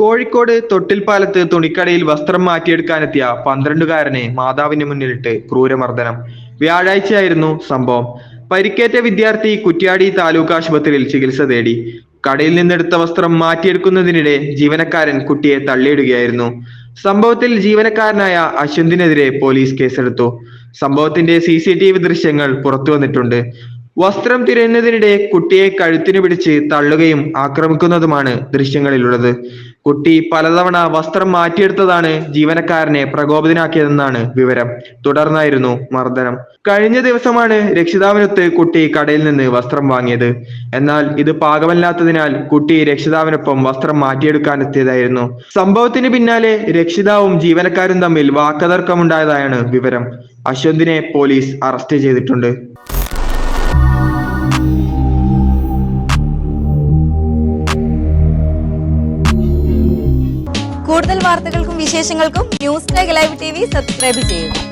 കോഴിക്കോട് തൊട്ടിൽപ്പാലത്ത് തുണിക്കടയിൽ വസ്ത്രം മാറ്റിയെടുക്കാനെത്തിയ പന്ത്രണ്ടുകാരനെ മാതാവിന് മുന്നിലിട്ട് ക്രൂരമർദ്ദനം. വ്യാഴാഴ്ചയായിരുന്നു സംഭവം. പരിക്കേറ്റ വിദ്യാർത്ഥി കുറ്റ്യാടി താലൂക്ക് ആശുപത്രിയിൽ ചികിത്സ തേടി. കടയിൽ നിന്നെടുത്ത വസ്ത്രം മാറ്റിയെടുക്കുന്നതിനിടെ ജീവനക്കാരൻ കുട്ടിയെ തള്ളിയിടുകയായിരുന്നു. സംഭവത്തിൽ ജീവനക്കാരനായ അശ്വന്തിനെതിരെ പോലീസ് കേസെടുത്തു. സംഭവത്തിന്റെ സി സി ടി വി ദൃശ്യങ്ങൾ പുറത്തു വന്നിട്ടുണ്ട്. വസ്ത്രം തിരയുന്നതിനിടെ കുട്ടിയെ കഴുത്തിന് പിടിച്ച് തള്ളുകയും ആക്രമിക്കുന്നതുമാണ് ദൃശ്യങ്ങളിലുള്ളത്. കുട്ടി പലതവണ വസ്ത്രം മാറ്റിയെടുത്തതാണ് ജീവനക്കാരനെ പ്രകോപിതനാക്കിയതെന്നാണ് വിവരം. തുടർന്നായിരുന്നു മർദ്ദനം. കഴിഞ്ഞ ദിവസമാണ് രക്ഷിതാവിനൊത്ത് കുട്ടി കടയിൽ നിന്ന് വസ്ത്രം വാങ്ങിയത്. എന്നാൽ ഇത് പാകമല്ലാത്തതിനാൽ കുട്ടി രക്ഷിതാവിനൊപ്പം വസ്ത്രം മാറ്റിയെടുക്കാനെത്തിയതായിരുന്നു. സംഭവത്തിന് പിന്നാലെ രക്ഷിതാവും ജീവനക്കാരും തമ്മിൽ വാക്കതർക്കമുണ്ടായതായാണ് വിവരം. അശ്വന്തിനെ പോലീസ് അറസ്റ്റ് ചെയ്തിട്ടുണ്ട്. കൂടുതൽ വാർത്തകൾക്കും വിശേഷങ്ങൾക്കും news live T V subscribe ചെയ്യുക.